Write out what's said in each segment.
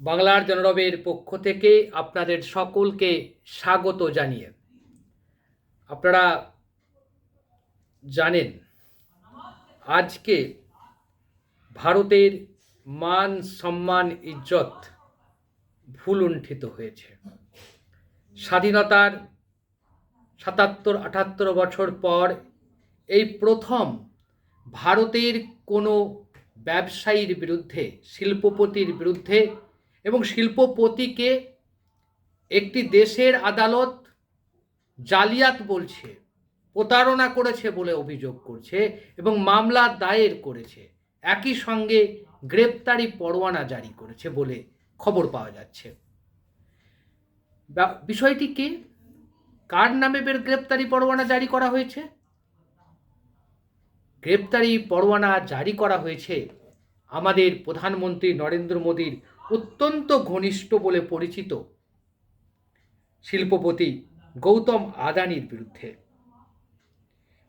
বাংলার জনরবের পক্ষ থেকে আপনাদের সকলকে স্বাগত জানিয়ে। আপনারা জানেন, আজকে ভারতের মান সম্মান ইজ্জত ভুলুণ্ঠিত হয়েছে। স্বাধীনতার সাতাত্তর, আটাত্তর বছর পর এই প্রথম ভারতের কোনো ব্যবসায়ীর বিরুদ্ধে, শিল্পপতির বিরুদ্ধে এবং শিল্পপতিকে একটি দেশের আদালত জালিয়াত বলছে, প্রতারণা করেছে বলে অভিযোগ করছে এবং মামলা দায়ের করেছে। একই সঙ্গে গ্রেপ্তারি পরোয়ানা জারি করেছে বলে খবর পাওয়া যাচ্ছে। বিষয়টি কি? কার নামে বের গ্রেপ্তারি পরোয়ানা জারি করা হয়েছে? গ্রেপ্তারি পরোয়ানা জারি করা হয়েছে আমাদের প্রধানমন্ত্রী নরেন্দ্র মোদীর অত্যন্ত ঘনিষ্ঠ বলে পরিচিত শিল্পপতি গৌতম আদানির বিরুদ্ধে।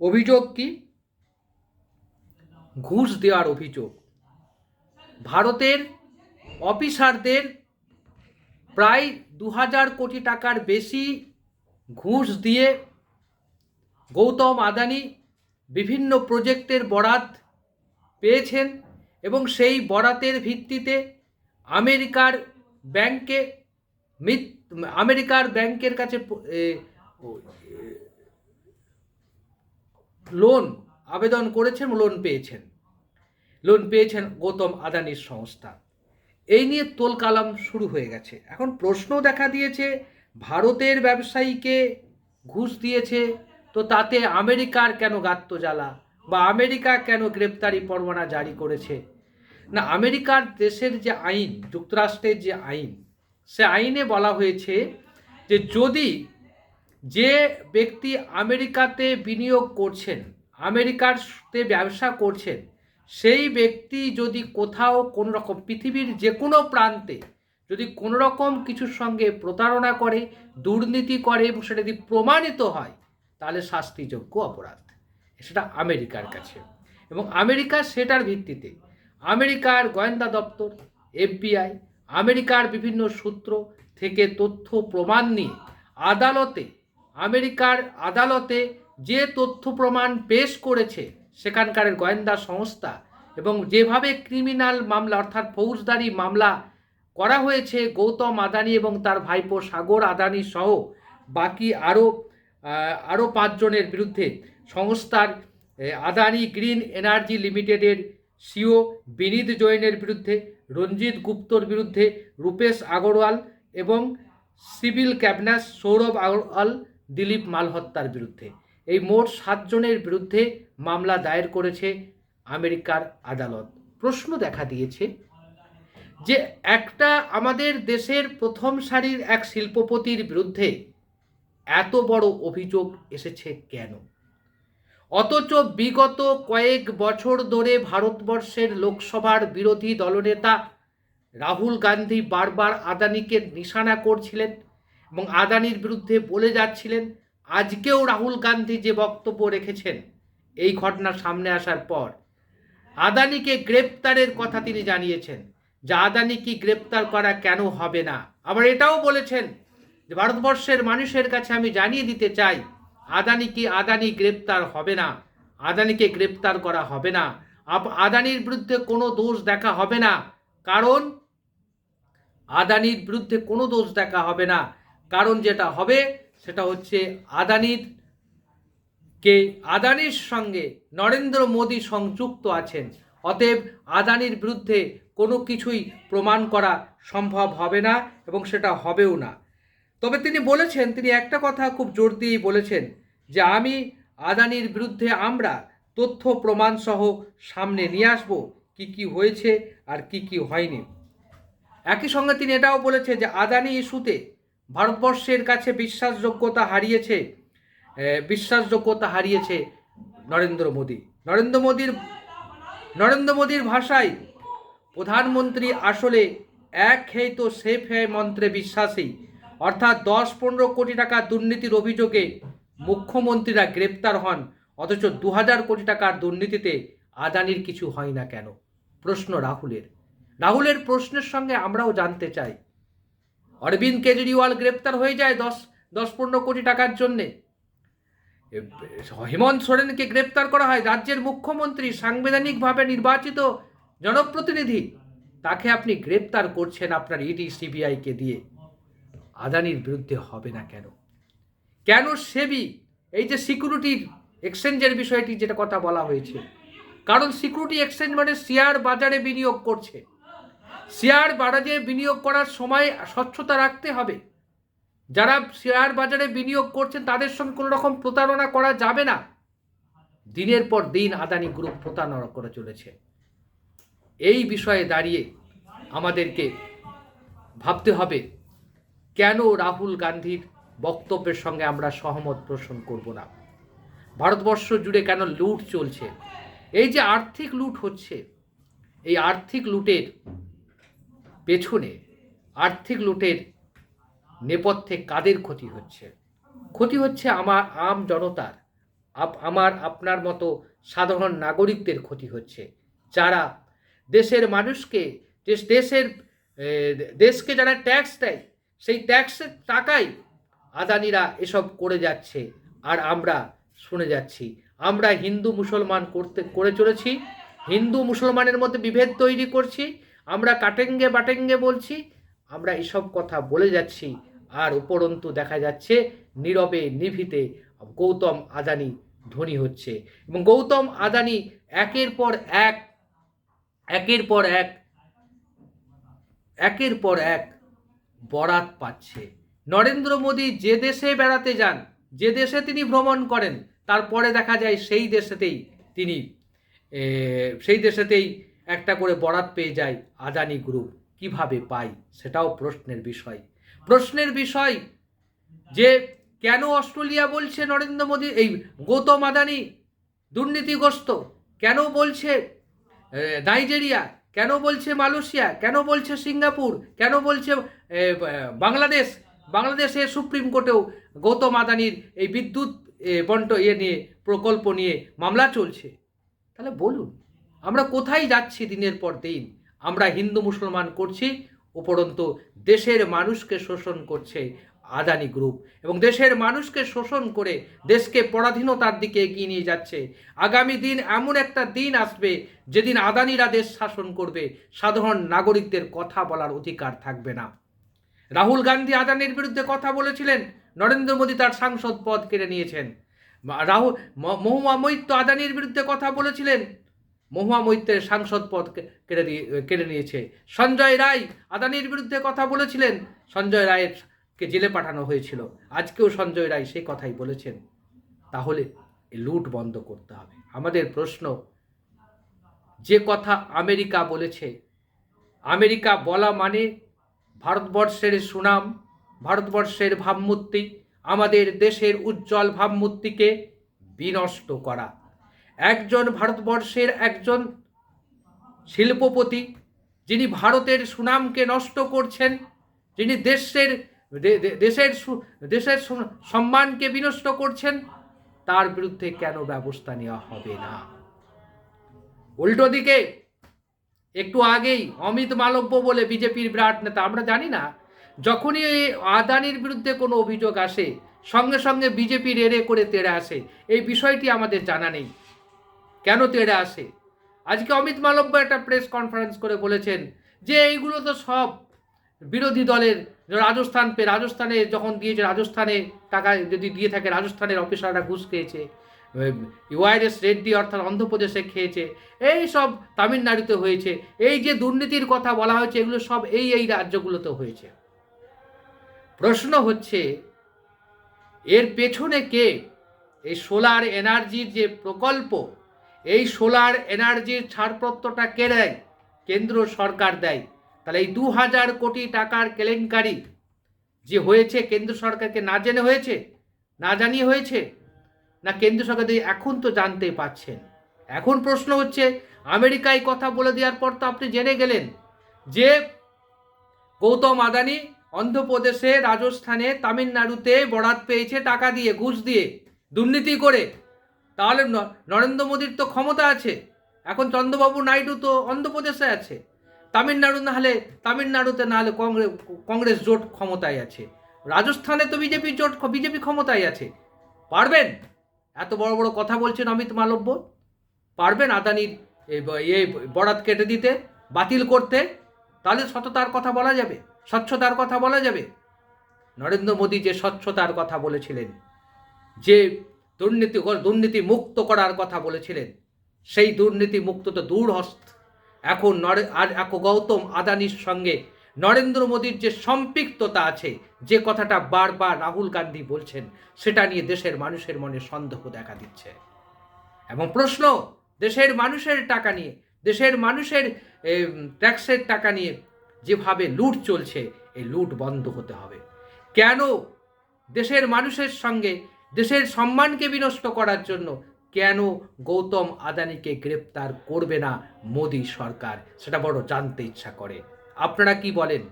অভিযোগ কি? ঘুষ দেওয়ার অভিযোগ। ভারতের অফিসারদের প্রায় দু হাজার কোটি টাকার বেশি ঘুষ দিয়ে গৌতম আদানি বিভিন্ন প্রজেক্টের বরাত পেয়েছেন এবং সেই বরাতের ভিত্তিতে আমেরিকার ব্যাংকে আমেরিকার ব্যাংকের কাছে লোন, আবেদন করেছেন, লোন পেয়েছেন। লোন পেয়েছেন গৌতম আদানির সংস্থা। এই নিয়ে তোলকালাম শুরু হয়ে গেছে। এখন প্রশ্ন দেখা দিয়েছে, ভারতের ব্যবসায়ীকে ঘুষ দিয়েছে, তো তাতে আমেরিকার কেন গাত্ত জ্বালা বা আমেরিকা কেন গ্রেপ্তারি পরোয়ানা জারি করেছে? না, আমেরিকার দেশের যে আইন, যুক্তরাষ্ট্রের যে আইন, সে আইনে বলা হয়েছে যে যদি যে ব্যক্তি আমেরিকাতে বিনিয়োগ করছেন, আমেরিকাতে ব্যবসা করছেন, সেই ব্যক্তি যদি কোথাও কোনো রকম পৃথিবীর যে কোনো প্রান্তে যদি কোনো রকম কিছুর সঙ্গে প্রতারণা করে, দুর্নীতি করে এবং সেটা যদি প্রমাণিত হয়, তাহলে শাস্তিযোগ্য অপরাধ। সেটা আমেরিকার কাছে। এবং আমেরিকা সেটার ভিত্তিতে আমেরিকার গোয়েন্দা দপ্তর, এফবিআই, আমেরিকার বিভিন্ন সূত্র থেকে তথ্য প্রমাণ নিয়ে আদালতে, আমেরিকার আদালতে যে তথ্য প্রমাণ পেশ করেছে সেখানকার গোয়েন্দা সংস্থা এবং যেভাবে ক্রিমিনাল মামলা অর্থাৎ ফৌজদারি মামলা করা হয়েছে গৌতম আদানি এবং তার ভাইপো সাগর আদানি সহ বাকি আরও আরও পাঁচজনের বিরুদ্ধে, সংস্থার আদানি গ্রিন এনার্জি লিমিটেডের সিও বিনীত জৈনের বিরুদ্ধে, রঞ্জিত গুপ্তর বিরুদ্ধে, রূপেশ আগরওয়াল এবং সিভিল ক্যাবনাস সৌরভ আগরওয়াল, দিলীপ মালহত্যার বিরুদ্ধে। এই মোট সাতজনের বিরুদ্ধে মামলা দায়ের করেছে আমেরিকার আদালত। প্রশ্ন দেখা দিয়েছে যে একটা আমাদের দেশের প্রথম সারির এক শিল্পপতির বিরুদ্ধে এত বড় অভিযোগ এসেছে কেন? অথচ বিগত কয়েক বছর ধরে ভারতবর্ষের লোকসভার বিরোধী দলনেতা রাহুল গান্ধী বারবার আদানিকে নিশানা করছিলেন এবং আদানির বিরুদ্ধে বলে যাচ্ছিলেন, আজকেও রাহুল গান্ধী যে বক্তব্য রেখেছেন, এই ঘটনা সামনে আসার পর। আদানিকে গ্রেপ্তারের কথা তিনি জানিয়েছেন, যে আদানি কি গ্রেপ্তার করা কেন হবে না? আবার এটাও বলেছেন যে, ভারতবর্ষের মানুষের কাছে আমি জানিয়ে দিতে চাই আদানি কি আদানি গ্রেপ্তার হবে না। আদানিকে গ্রেপ্তার করা হবে না। আদানির বিরুদ্ধে কোনো দোষ দেখা হবে না। কারণ আদানির বিরুদ্ধে কোনো দোষ দেখা হবে না। কারণ যেটা হবে সেটা হচ্ছে আদানির কে, আদানির সঙ্গে নরেন্দ্র মোদী সংযুক্ত আছেন। অতএব আদানির বিরুদ্ধে কোনো কিছুই প্রমাণ করা সম্ভব হবে না এবং সেটা হবেও না। তবে তিনি বলেছেন, তিনি একটা কথা খুব জোর দিয়েই বলেছেন যে আমি আদানির বিরুদ্ধে আমরা তথ্য প্রমাণ সহ সামনে নিয়ে আসব, কি কি হয়েছে আর কি কি হয়নি। একই সঙ্গে তিনি এটাও বলেছে যে আদানি ইস্যুতে ভারতবর্ষের কাছে বিশ্বাসযোগ্যতা হারিয়েছে বিশ্বাসযোগ্যতা হারিয়েছে নরেন্দ্র মোদী। নরেন্দ্র মোদীর নরেন্দ্র মোদীর ভাষায় প্রধানমন্ত্রী আসলে এক হেই তো সেফ হে মন্ত্রে বিশ্বাসী। অর্থাৎ দশ পনেরো কোটি টাকা দুর্নীতির অভিযোগে মুখ্যমন্ত্রীরা গ্রেপ্তার হন, অথচ দু হাজার কোটি টাকার দুর্নীতিতে আদানির কিছু হয় না কেন? প্রশ্ন রাহুলের। রাহুলের প্রশ্নের সঙ্গে আমরাও জানতে চাই। অরবিন্দ কেজরিওয়াল গ্রেপ্তার হয়ে যায় দশ দশ পনেরো কোটি টাকার জন্যে। হেমন্ত সোরেনকে গ্রেপ্তার করা হয় রাজ্যের মুখ্যমন্ত্রী, সাংবিধানিকভাবে নির্বাচিত জনপ্রতিনিধি। তাকে আপনি গ্রেপ্তার করছেন আপনার ইডি, সিবিআইকে দিয়ে। আদানির বিরুদ্ধে হবে না কেন? কেন সেবি? এই যে সিকিউরিটির এক্সচেঞ্জের বিষয়টি যেটা কথা বলা হয়েছে, কারণ সিকিউরিটি এক্সচেঞ্জ মানে শেয়ার বাজারে বিনিয়োগ করছে। শেয়ার বাজারে বিনিয়োগ করার সময় স্বচ্ছতা রাখতে হবে। যারা শেয়ার বাজারে বিনিয়োগ করছেন, তাদের সঙ্গে কোনো রকম প্রতারণা করা যাবে না। দিনের পর দিন আদানি গ্রুপ প্রতারণা করে চলেছে। এই বিষয়ে দাঁড়িয়ে আমাদেরকে ভাবতে হবে কেন রাহুল গান্ধীর বক্তব্যের সঙ্গে আমরা সহমত পোষণ করব না? ভারতবর্ষ জুড়ে কেন লুট চলছে? এই যে আর্থিক লুট হচ্ছে, এই আর্থিক লুটের পেছনে আর্থিক লুটের নেপথ্যে কাদের ক্ষতি হচ্ছে? ক্ষতি হচ্ছে আমার আম জনতার আমার, আপনার মতো সাধারণ নাগরিকদের ক্ষতি হচ্ছে। যারা দেশের মানুষকে, দেশ- দেশের দেশকে যারা ট্যাক্স দেয় সেই ট্যাক্সের টাকাই আদানিরা এসব করে যাচ্ছে। আর আমরা শুনে যাচ্ছি, আমরা হিন্দু মুসলমান করতে, করে চলেছি, হিন্দু মুসলমানের মধ্যে বিভেদ তৈরি করছি, আমরা কাটেঙ্গে বাটেঙ্গে বলছি, আমরা এসব কথা বলে যাচ্ছি, আর উপরন্তু দেখা যাচ্ছে নীরবে নিভিতে গৌতম আদানি ধনী হচ্ছে। এবং গৌতম আদানি একের পর এক, একের পর এক, একের পর এক বরাত পাচ্ছে। নরেন্দ্র মোদী যে দেশে বেড়াতে যান, যে দেশে তিনি ভ্রমণ করেন, তারপরে দেখা যায় সেই দেশেতেই তিনি সেই দেশেতেই একটা করে বরাত পেয়ে যায় আদানি গ্রুপ। কীভাবে পাই সেটাও প্রশ্নের বিষয়। প্রশ্নের বিষয় যে কেন অস্ট্রেলিয়া বলছে নরেন্দ্র মোদী, এই গৌতম আদানি দুর্নীতিগ্রস্ত, কেন বলছে নাইজেরিয়া কেন বলছে মালয়েশিয়া? কেন বলছে সিঙ্গাপুর? কেন বলছে বাংলাদেশ? বাংলাদেশে সুপ্রিম কোর্টেও গৌতম আদানির এই বিদ্যুৎ বন্ট ইয়ে নিয়ে, প্রকল্প নিয়ে মামলা চলছে। তাহলে বলুন, আমরা কোথায় যাচ্ছি দিনের পর দিন? আমরা হিন্দু মুসলমান করছি, উপরন্তু দেশের মানুষকে শোষণ করছে আদানি গ্রুপ এবং দেশের মানুষকে শোষণ করে দেশকে পরাধীনতার দিকে এগিয়ে নিয়ে যাচ্ছে। আগামী দিন এমন একটা দিন আসবে যেদিন আদানিরা দেশ শাসন করবে। সাধারণ নাগরিকদের কথা বলার অধিকার থাকবে না। রাহুল গান্ধী আদানির বিরুদ্ধে কথা বলেছিলেন, নরেন্দ্র মোদী তার সাংসদ পদ কেড়ে নিয়েছেন। রাহুল মহুয়া মৈত্র আদানির বিরুদ্ধে কথা বলেছিলেন, মহুয়া মৈত্রের সাংসদ পদ কেড়ে দিয়ে, কেড়ে নিয়েছে। সঞ্জয় রায় আদানির বিরুদ্ধে কথা বলেছিলেন, সঞ্জয় রায়ের কে জেলে পাঠানো হয়েছিল। আজকেও সঞ্জয় রায় সেই কথাই বলেছেন। তাহলে লুট বন্ধ করতে হবে। আমাদের প্রশ্ন, যে কথা আমেরিকা বলেছে, আমেরিকা বলা মানে ভারতবর্ষের সুনাম, ভারতবর্ষের ভাবমূর্তি, আমাদের দেশের উজ্জ্বল ভাবমূর্তিকে বিনষ্ট করা। একজন ভারতবর্ষের একজন শিল্পপতি, যিনি ভারতের সুনামকে নষ্ট করছেন, যিনি দেশের দেশের দেশের সম্মানকে বিনষ্ট করছেন, তার বিরুদ্ধে কেন ব্যবস্থা নেওয়া হবে না? উল্টো দিকে, একটু আগেই অমিত মালব্য বলে বিজেপির বিরাট নেতা, আমরা জানি না, যখনই আদানির বিরুদ্ধে কোনো অভিযোগ আসে, সঙ্গে সঙ্গে বিজেপির এড়ে করে তেড়ে আসে, এই বিষয়টি আমাদের জানা নেই। কেন তেড়ে আসে? আজকে অমিত মালব্য একটা প্রেস কনফারেন্স করে বলেছেন যে, এইগুলো তো সব বিরোধী দলের রাজস্থান পে, রাজস্থানে যখন দিয়েছে, রাজস্থানে টাকা যদি দিয়ে থাকে, রাজস্থানের অফিসাররা ঘুষ খেয়েছে ওয়াইএস রেড্ডি অর্থাৎ অন্ধ্রপ্রদেশে খেয়েছে, এই সব তামিলনাড়ুতে হয়েছে, এই যে দুর্নীতির কথা বলা হয়েছে, এগুলো সব এই এই রাজ্যগুলোতে হয়েছে। প্রশ্ন হচ্ছে, এর পেছনে কে? এই সোলার এনার্জির যে প্রকল্প, এই সোলার এনার্জির ছাড়পত্রটা কে দেয়? কেন্দ্র সরকার দেয়। তাহলে এই দু হাজার কোটি টাকার কেলেঙ্কারি যে হয়েছে, কেন্দ্র সরকারকে না জেনে হয়েছে, না জানিয়ে হয়েছে, না কেন্দ্র সরকার এখন তো জানতে পাচ্ছেন? এখন প্রশ্ন হচ্ছে, আমেরিকায় কথা বলে দেওয়ার পর তো আপনি জেনে গেলেন যে গৌতম আদানি অন্ধ্রপ্রদেশে রাজস্থানে তামিলনাড়ুতে বরাত পেয়েছে টাকা দিয়ে, ঘুষ দিয়ে, দুর্নীতি করে। তাহলে নরেন্দ্র মোদীর তো ক্ষমতা আছে, এখন চন্দ্রবাবু নাইডু তো অন্ধ্রপ্রদেশে আছে। তামিলনাড়ু না হলে তামিলনাড়ুতে না হলে কংগ্রেস কংগ্রেস জোট ক্ষমতায় আছে। রাজস্থানে তো বিজেপি জোট বিজেপি ক্ষমতায় আছে। পারবেন? এত বড় বড় কথা বলছেন অমিত মালব্য। পারবেন আদানির এ ব- বরাত কেটে দিতে, বাতিল করতে? তাহলে সততার কথা বলা যাবে, স্বচ্ছতার কথা বলা যাবে। নরেন্দ্র মোদী যে স্বচ্ছতার কথা বলেছিলেন, যে দুর্নীতি দুর্নীতি মুক্ত করার কথা বলেছিলেন, সেই দুর্নীতি মুক্ত তো দূর হস্ত এখন নরে, আর গৌতম আদানির সঙ্গে নরেন্দ্র মোদীর যে সম্পৃক্ততা আছে, যে কথাটা বারবার রাহুল গান্ধী বলছেন, সেটা নিয়ে দেশের মানুষের মনে সন্দেহ দেখা দিচ্ছে। এবং প্রশ্ন, দেশের মানুষের টাকা নিয়ে, দেশের মানুষের ট্যাক্সের টাকা নিয়ে যেভাবে লুট চলছে, এই লুট বন্ধ হতে হবে। কেন? দেশের মানুষের সঙ্গে, দেশের সম্মানকে বিনষ্ট করার জন্য কেন গৌতম আদানিকে গ্রেপ্তার করবে না মোদী সরকার? সেটা বড় জানতে ইচ্ছা করে। আপনারা কি বলেন?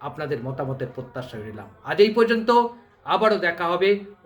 আপনাদের মতামতের প্রত্যাশা নিলাম আজ এই পর্যন্ত, আবারও দেখা হবে।